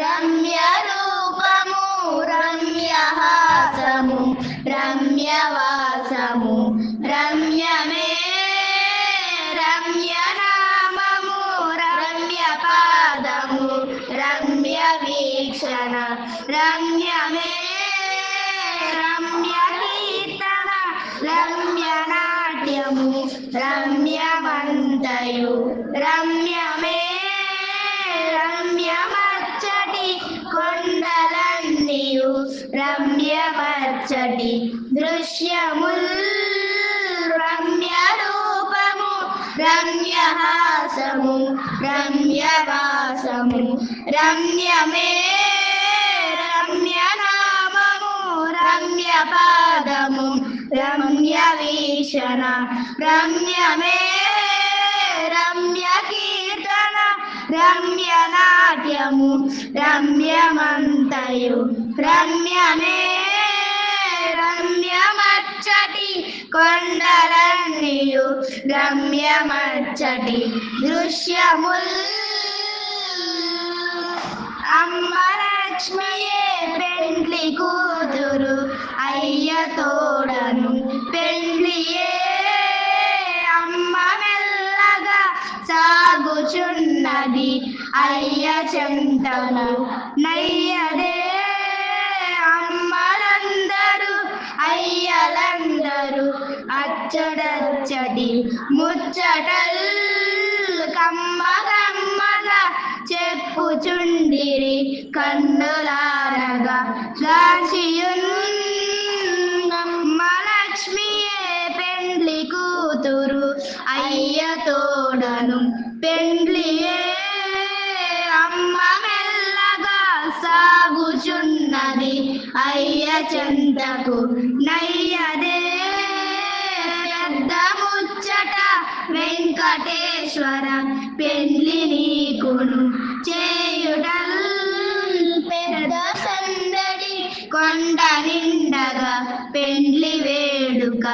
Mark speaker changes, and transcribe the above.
Speaker 1: రమ్య రూపము రమ్య హాసము రమ్య వాసము రమ్యమే రమ్య నామము రమ్య పాదము రమ్య వీక్షణ రమ్యమే రమ్య కీర్తన రమ్య నాట్యము రమ్యమంతయు రమ్య కొండలన్నీయు దృశ్యముల్ రమ్య రూపము రమ్యహాసము రమ్యవాసము రమ్యమే రమ్య నామము రమ్య పాదము రమ్య వీక్షణ రమ్యమే రమ్య కీర్తన రమ్య నాట్యము రమ్య రమ్యమంతయు రమ్యమే రమ్యమచ్చటి కొండలన్నీయు. రమ్యమచ్చటి దృశ్యముల్. అమ్మ లక్ష్మియే పెండ్లి కూతురు. అయ్య సాగుచున్నది అయ్య చెంతను నయ్యదే అమ్మలందరూ అయ్యలందరూ అచ్చడచ్చడి ముచ్చటల్ కమ్మ కమ్మగా చెప్పుచుండిరి కండులారగా గాచియున్ లక్ష్మియే పెండ్లి కూతురు అయ్య తోడను పెండ్లియే అమ్మ మెల్లగా సాగుచున్నది అయ్య చెంతకు నయ్యదే. పెద్ద ముచ్చట వెంకటేశ్వర పెండ్లి నీకును చేయుటల్ పెద్ద సందడి కొండ నిండగా పెండ్లి వేడుక